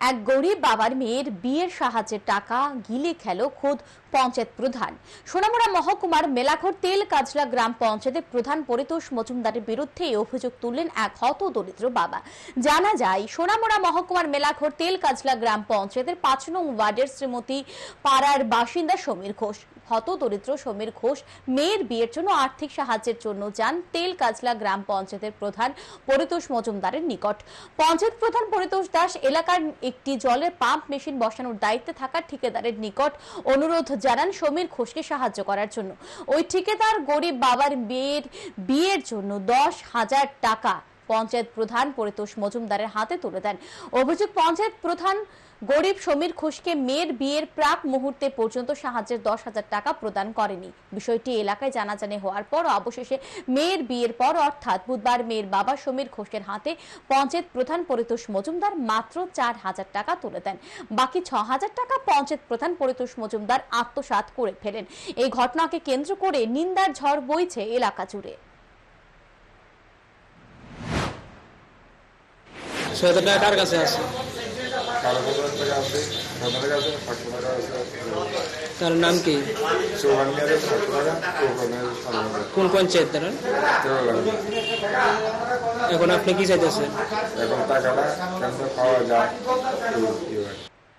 এক গরিব বাবার মেয়ের বিয়ের সাহায্যের টাকা গিলে খেল খোদ পঞ্চায়েত প্রধান। সোনামুড়া মহকুমার মেলাঘর তেল কাজলা গ্রাম পঞ্চায়েতের প্রধান পরিতোষ মজুমদারের বিরুদ্ধে অভিযোগ তুললেন এক হত দরিদ্র বাবা। জানা যায়, সোনামুড়া মহকুমার মেলাঘর তেল কাজলা গ্রাম পঞ্চায়েতের পাঁচ নং ওয়ার্ডের শ্রীমতী পাড়ার বাসিন্দা সমীর ঘোষ। হত দরিদ্র সমীর ঘোষ মেয়ের বিয়ের জন্য আর্থিক সাহায্যের জন্য যান তেল কাজলা গ্রাম পঞ্চায়েতের প্রধান পরিতোষ মজুমদারের নিকট। পঞ্চায়েত প্রধান পরিতোষ দাস এলাকার একটি জলের পাম্প মেশিন বসানোর দায়িত্বে থাকা ঠিকাদারের নিকট অনুরোধ জানান সমীর ঘোষকে সাহায্য করার জন্য। ওই ঠিকাদার গরিব বাবার মেয়ের বিয়ের জন্য দশ হাজার টাকা পঞ্চায়েত প্রধান পরিতোষ মজুমদারের হাতে তুলে দেন। অভিযোগ, পঞ্চায়েত প্রধান গরিব সমীর ঘোষকে মেয়ের বিয়ের প্রাক মুহূর্তে পর্যন্ত সাহায্যের দশ হাজার টাকা প্রদান করেনি। বিষয়টি এলাকায় জানাজানি হওয়ার পর অবশেষে মেয়ের বিয়ের পর, অর্থাৎ বুধবার মেয়ের বাবা সমীর ঘোষের হাতে পঞ্চায়েত প্রধান পরিতোষ মজুমদার মাত্র চার হাজার টাকা তুলে দেন। বাকি ছ হাজার টাকা পঞ্চায়েত প্রধান পরিতোষ মজুমদার আত্মসাৎ করে ফেলেন। এই ঘটনাকে কেন্দ্র করে নিন্দার ঝড় বইছে এলাকা জুড়ে। ছয় হাজার টাকা কার কাছে আছে? তার নাম কি? কোন পঞ্চায়েত তারা? এখন আপনি কি চাইতেছেন? এখন টাকাটা পাওয়া যায়।